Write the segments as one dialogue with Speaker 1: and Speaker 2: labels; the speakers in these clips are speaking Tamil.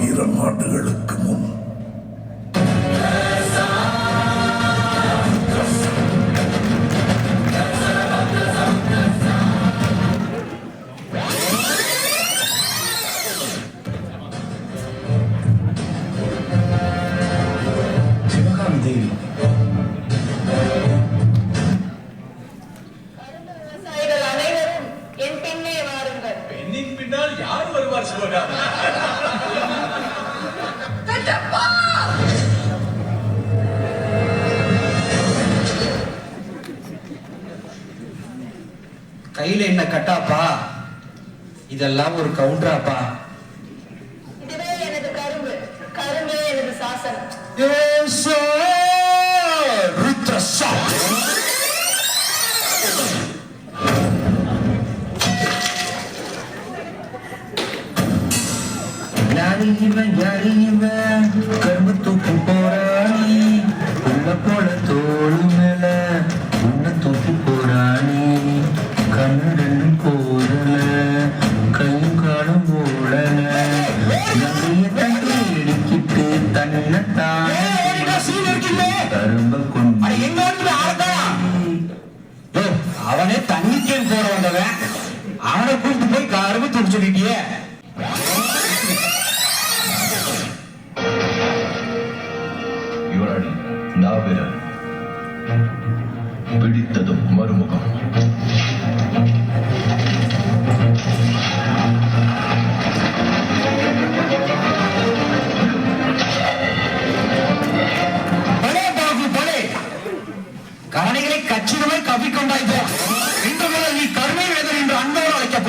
Speaker 1: ஆயிரம் ஆண்டுகளுக்கு முன்.
Speaker 2: சிவகாமி தேவி
Speaker 3: விவசாயிகள் அனைவரும் என் பின்னே வாருங்கள்.
Speaker 4: பெண்ணின் பின்னால் யார் வருவார் சிவகாமி?
Speaker 2: என்ன கட்டாப்பா? இதெல்லாம் ஒரு கவுண்டராப்பா?
Speaker 3: இதுவே எனது கரும்பு. கரும்பே எனது சாசனம்.
Speaker 2: ருத்ரசா யாரு இவன்? யாரு இவன்? கரும்பு அவனை கூப்பிட்டு போய் கரும்பு தூக்கி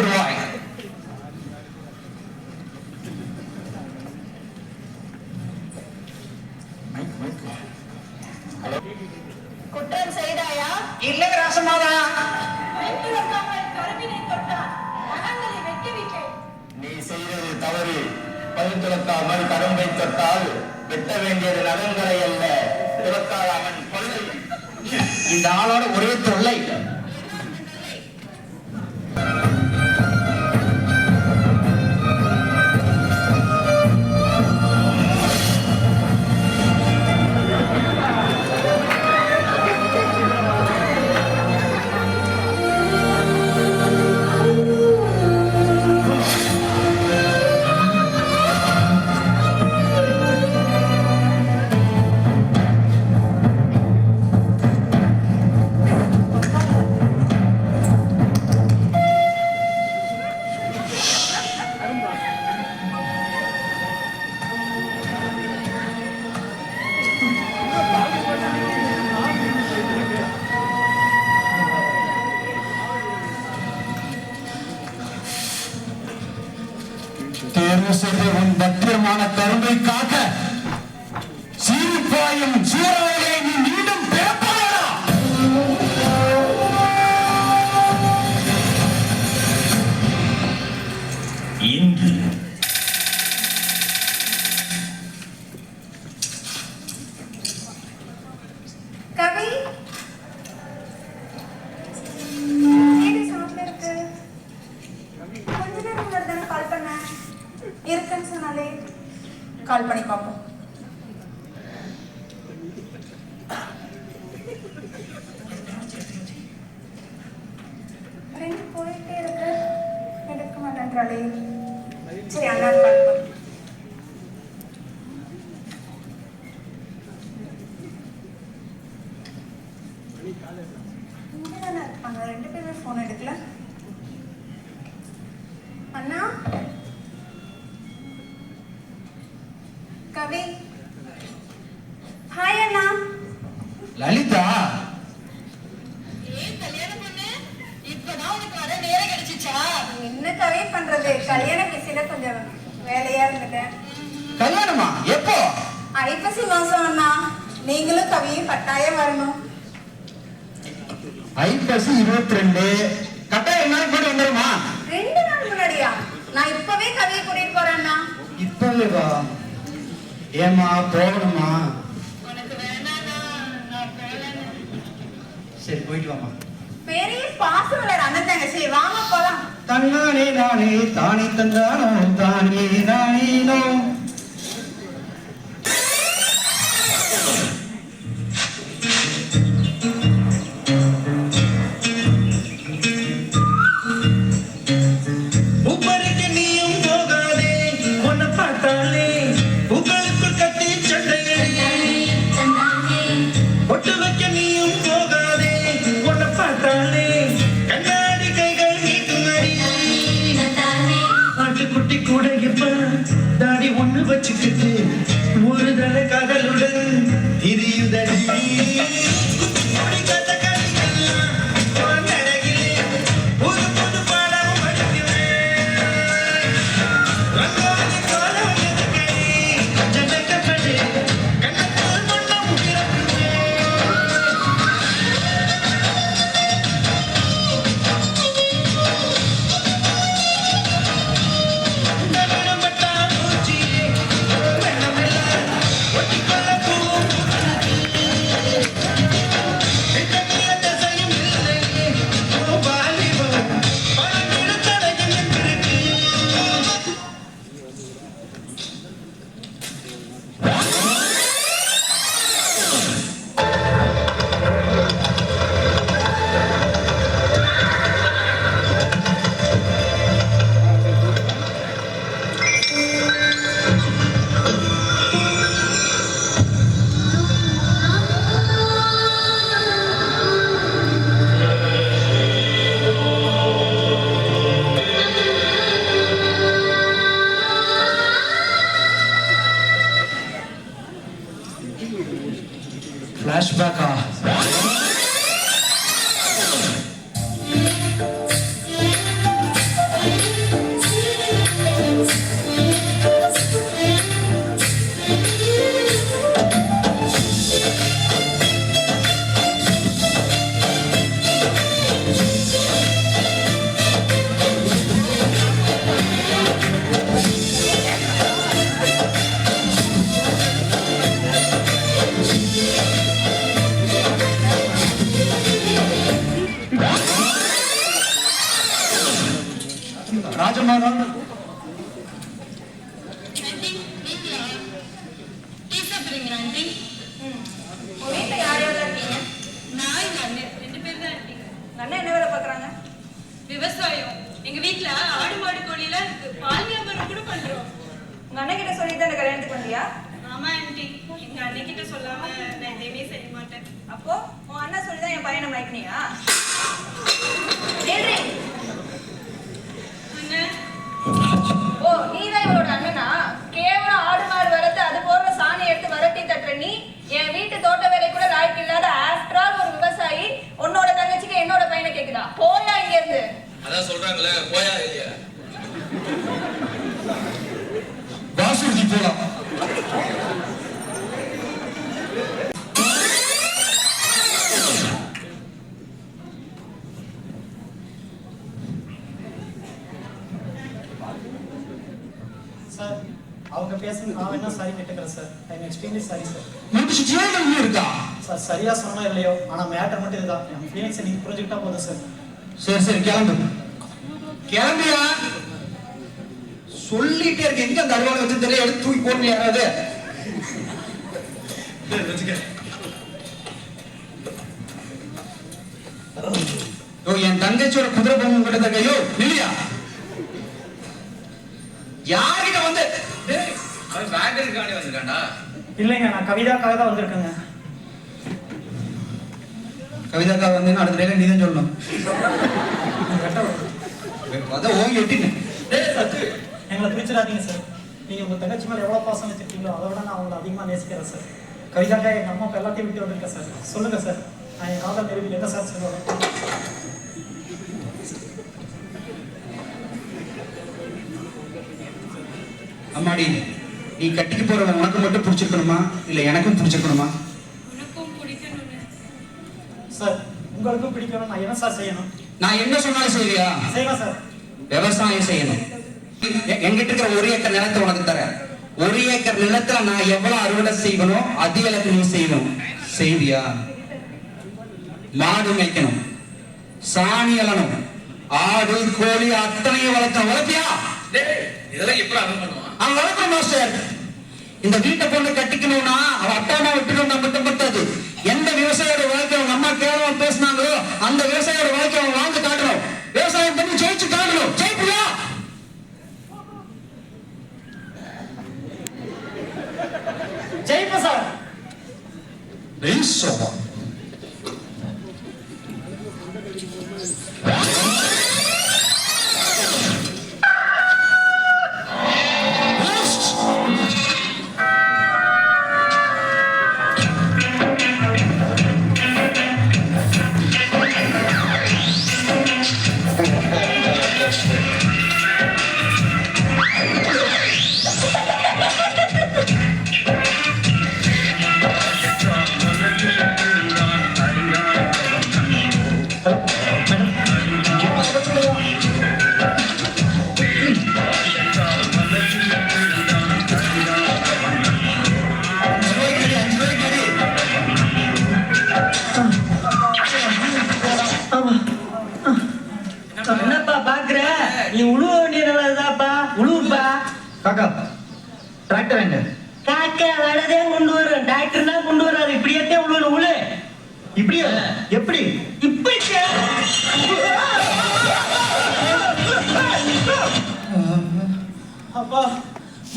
Speaker 5: good wife. King. சரி அண்ணா கால் பண்ணு இங்க தானே இருப்பாங்க ரெண்டு பேருமே ஃபோன் எடுக்கல அண்ணா கவி ஹாய் அண்ணா
Speaker 2: லலிதா
Speaker 3: ஏன் கல்யாணம் பண்ணு இப்பதான் உனக்கு வர நேரம் கிடைச்சிச்சா
Speaker 5: என்ன கவி பண்றது கல்யாண பிஸில கொஞ்சம் வேலையா இருந்துட்டேன்
Speaker 2: கல்யாணமா எப்போ
Speaker 5: ஐப்பசி மாசம் அண்ணா நீங்களும் கவியும் கட்டாயம் வரணும்.
Speaker 2: ஐப்பசி இருபத்தி ரெண்டு கட்டாயம் நாள் வந்துருமா?
Speaker 5: ரெண்டு நாள் முன்னாடியா? நான் இப்பவே கவியை கூட்டிட்டு போறேன்னா
Speaker 2: இப்பவே வா ஏமா போகணுமா?
Speaker 3: நான்
Speaker 2: சரி போயிட்டு வாமா
Speaker 5: பெரிய பாசமலர் அண்ணன் தங்கச்சி. வாங்க போலாம்.
Speaker 2: தன்னானே நானே தானே தந்தானோ தானே நானேனோ ராஜமாதான்
Speaker 6: Чуть-чуть அண்ணன்
Speaker 7: கிட்ட சொல்லி தான் கல்யாணத்துக்கு வந்தியா?
Speaker 6: ஆமா ஆண்டி எங்க அண்ணன் கிட்ட சொல்லாம நான் எதையுமே செய்ய மாட்டேன்.
Speaker 7: அப்போ உன் அண்ணன் சொல்லி தான் என் பையனை மயக்கினியா? ஓ நீ தான் இவளோட அண்ணனா? கேவலம் ஆடு மாடு வளர்த்து அது போடுற சாணி எடுத்து வரட்டி தட்டுற நீ? என் வீட்டு தோட்ட வேலை கூட லாய்க்கு இல்லாத ஆஃப்டர் ஒரு விவசாயி உன்னோட தங்கச்சிக்கு என்னோட பையனை கேக்குதா? போயா இங்க இருந்து
Speaker 8: அதான் சொல்றாங்களே போயா இல்லையா?
Speaker 2: போலாம்
Speaker 9: சார் அவங்க பேசுறது நான் வேணா சாரி கேட்டுக்கிறேன் sir I am extremely sorry sir
Speaker 2: முடிச்சு ஜீவனம் இருக்கா?
Speaker 9: சார் சரியா சொன்னா இல்லையோ ஆனா மேட்டர் மட்டும் இதுதான் என் ஃபீலிங்ஸை நீங்க புரிஞ்சுக்கிட்டா போதும் சார்
Speaker 2: சரி சரி கிளம்பு. கிளம்பியா? சொல்லிட்டே இருக்க எங்க அந்த அலுவலகம் வச்சு தெரியல? எடுத்து தூக்கி போடணும் யாராவது? ஓ என் தங்கச்சியோட குதிரை பொம்மை கிட்ட கையோ இல்லையா யார்கிட்ட வந்து
Speaker 8: வேண்டருக்காண்டி வந்திருக்காண்டா
Speaker 9: இல்லைங்க நான் கவிதாக்காக தான் வந்திருக்கேங்க.
Speaker 2: கவிதாக்கா வந்து அடுத்த நேரம் நீ தான் சொல்லணும் அதான் ஓங்கி எட்டின்னு.
Speaker 9: எங்களை பிரிச்சிடாதீங்க சார் நீங்க உங்க தங்கச்சி மேல எவ்வளவு பாசம் வச்சிருக்கீங்களோ அதை விட நான் அவங்களை அதிகமா நேசிக்கிறேன் சார் கவிதாக்கா எங்க அம்மா அப்பா எல்லாத்தையும் விட்டு வந்திருக்கேன் சார் சொல்லுங்க சார் நான் என் காதல் நிறுவி என்ன சார் சொல்லுவேன்?
Speaker 2: அம்மாடி நீ கட்டிக்கு போறவன் உனக்கு மட்டும் பிடிச்சிருக்கணுமா? இல்ல எனக்கும் பிடிச்சிருக்கணுமா?
Speaker 9: சார் உங்களுக்கும் பிடிக்கணும் நான் என்ன சார் செய்யணும்?
Speaker 2: நான் என்ன சொன்னாலும் செய்வியா
Speaker 9: செய்வேன் சார்
Speaker 2: விவசாயம் செய்யணும். எ- என்கிட்ட இருக்கிற ஒரு ஏக்கர் நிலத்தை உனக்கு தரேன். ஒரு ஏக்கர் நிலத்துல நான் எவ்வளவு அறுவடை செய்வனோ அதே அளவுக்கு நீ செய்யணும். செய்வியா மாடு மேய்க்கணும். சாணி அலணும் ஆடு கோழி அத்தனையும் வளர்க்க வளர்ப்பியா?
Speaker 8: இதெல்லாம் எப்படி அவன்
Speaker 2: வளர்க்கணும் மாஸ்டர். இந்த வீட்டை பொண்ணு கட்டிக்கணும்னா அவன் அப்பா அம்மா விட்டுக்கணும்னா மட்டும் பத்தாது. எந்த விவசாயியோட வாழ்க்கை அவங்க அம்மா கேவலமா
Speaker 10: என்னப்பா பாக்குற? நீ உழுவ வேண்டிய நல்லதுதான்ப்பா உழுவுப்பா.
Speaker 2: காக்கா டிராக்டர் எங்க
Speaker 10: காக்க வரதே கொண்டு வரும். டாக்டர்னா கொண்டு வராது. இப்படியே உழுவணும் உழு.
Speaker 2: இப்படியா? எப்படி?
Speaker 10: இப்படி
Speaker 9: அப்பா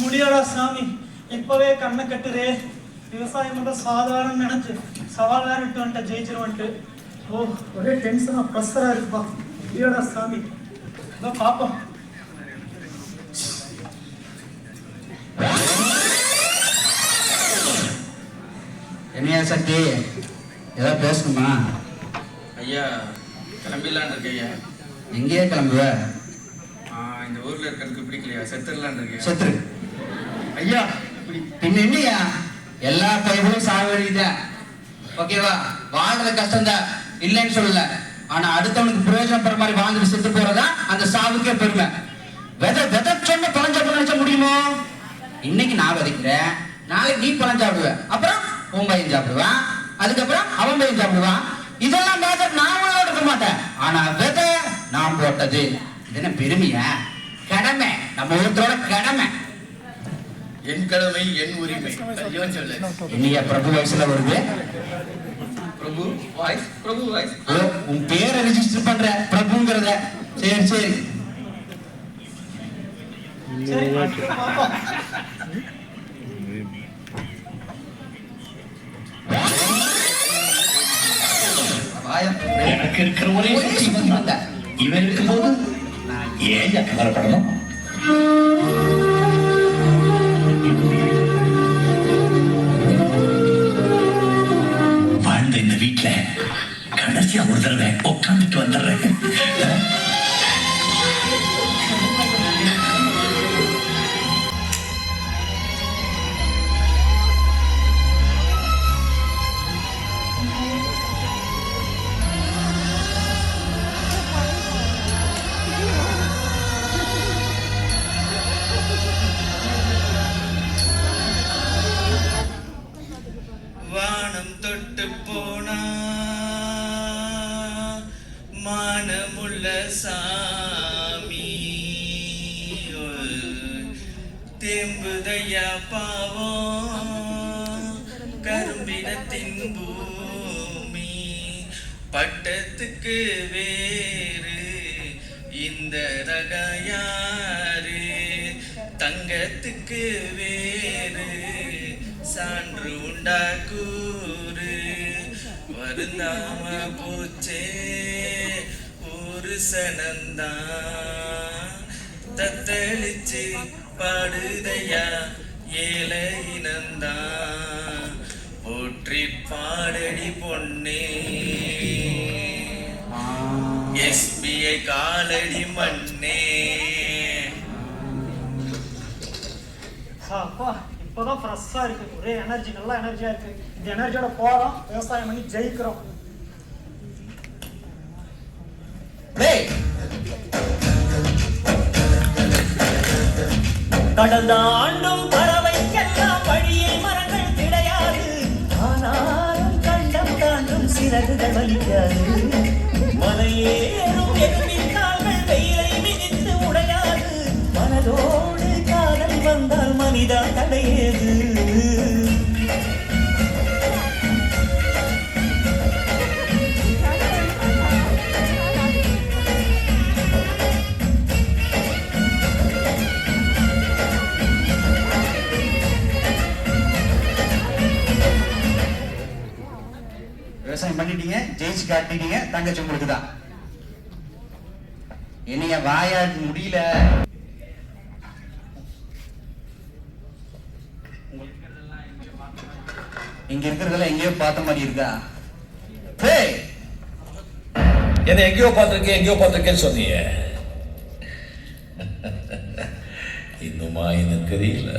Speaker 9: முடியாடா சாமி. இப்பவே கண்ணை கட்டுதே விவசாயம் மட்டும் சாதாரண நினைச்சு சவால் வேற விட்டு வந்துட்ட ஜெயிச்சிருவன்ட்டு. ஓ ஒரே டென்ஷனா ப்ரெஷரா இருக்குப்பா. முடியாடா சாமி. அதான் பாப்போம்.
Speaker 2: என்னையா சக்தி? ஏதாவது பேசணுமா?
Speaker 8: ஐயா கிளம்பிடலான் இருக்கு ஐயா.
Speaker 2: எங்கேயே கிளம்புவ?
Speaker 8: ஆ, இந்த ஊர்ல இருக்கிறதுக்கு பிடிக்கலையா? செத்துடலான் இருக்கு
Speaker 2: செத்துரு. ஐயா பின்ன என்னையா? எல்லா பையனும் சாவடிதான் ஓகேவா? வாழ்றது கஷ்டம் தான் இல்லைன்னு சொல்லல. ஆனா அடுத்தவனுக்கு பிரயோஜனம் பெற மாதிரி வாழ்ந்துட்டு செத்து போறதா அந்த சாவுக்கே பெருமை. விதை விதை சொன்ன பழஞ்ச நினைச்ச முடியுமோ? இன்னைக்கு நான் விதைக்கிறேன். நாளைக்கு நீ பழம் சாப்பிடுவ. அப்புறம் உன் பையன் சாப்பிடுவான். அதுக்கப்புறம் அவன் பையன் சாப்பிடுவான். இதெல்லாம் பார்த்து நான் உங்களோட இருக்க மாட்டேன். ஆனா விதை நான் போட்டது. இது என்ன பெருமையா? நம்ம ஒருத்தரோட கடமை.
Speaker 4: என் கடமை என் உரிமை.
Speaker 2: என்னையா பிரபு வயசுல வருது.
Speaker 4: பிரபு வாய்ஸ் பிரபு வாய்ஸ்
Speaker 2: உன் பேரை ரெஜிஸ்டர் பண்ற பிரபுங்கிறத. சரி சரி.
Speaker 11: எனக்கு இருக்கிற ஒரே இவன் இருக்கும்போது ஏன் கவலைப்படணும் வீட்டில் கடைசியா ஒரு தடவை உட்காந்துட்டு வந்துடுறேன்.
Speaker 4: ஐயா பாவம் கரும்பினத்தின் பூமி பட்டத்துக்கு வேறு. இந்த ரகையாறு தங்கத்துக்கு வேறு. சான்று உண்டா கூறு? வருந்தாம போச்சே ஒரு சனந்தான் தத்தளிச்சு பாடுதையா? ஏழை நந்தா போற்றி பாடடி பொன்னே. எஸ்பிஐ காலடி மண்ணே
Speaker 9: அப்பா இப்போதான் ஃப்ரெஷ்ஷாக இருக்கு. ஒரே எனர்ஜி நல்லா எனர்ஜியா இருக்கு. இந்த எனர்ஜியோட போறோம் விவசாயம் பண்ணி ஜெயிக்கிறோம்.
Speaker 12: கடந்த ஆண்டும் பறவைக்கெல்லாம் வழியில் மரங்கள் கிடையாது. ஆனாலும் கண்டம் தாண்டும் சிறகுகள் வலிக்காது. மலையேறும் எருமின் கால்கள் வெயிலை மிதித்து உடையாது. மனதோடு காதல் வந்தால் மனிதா
Speaker 2: விவசாயம் பண்ணிட்டீங்க ஜெயிச்சு காட்டிட்டீங்க தங்கச்சி உங்களுக்கு தான். என்னைய வாயா முடியல. இங்க இருக்கிறதெல்லாம் எங்கேயோ பார்த்த மாதிரி இருக்கா?
Speaker 11: என்ன எங்கேயோ பார்த்துருக்கேன் எங்கேயோ பார்த்துருக்கேன்னு சொன்னீங்க. இன்னுமா எனக்கு தெரியல.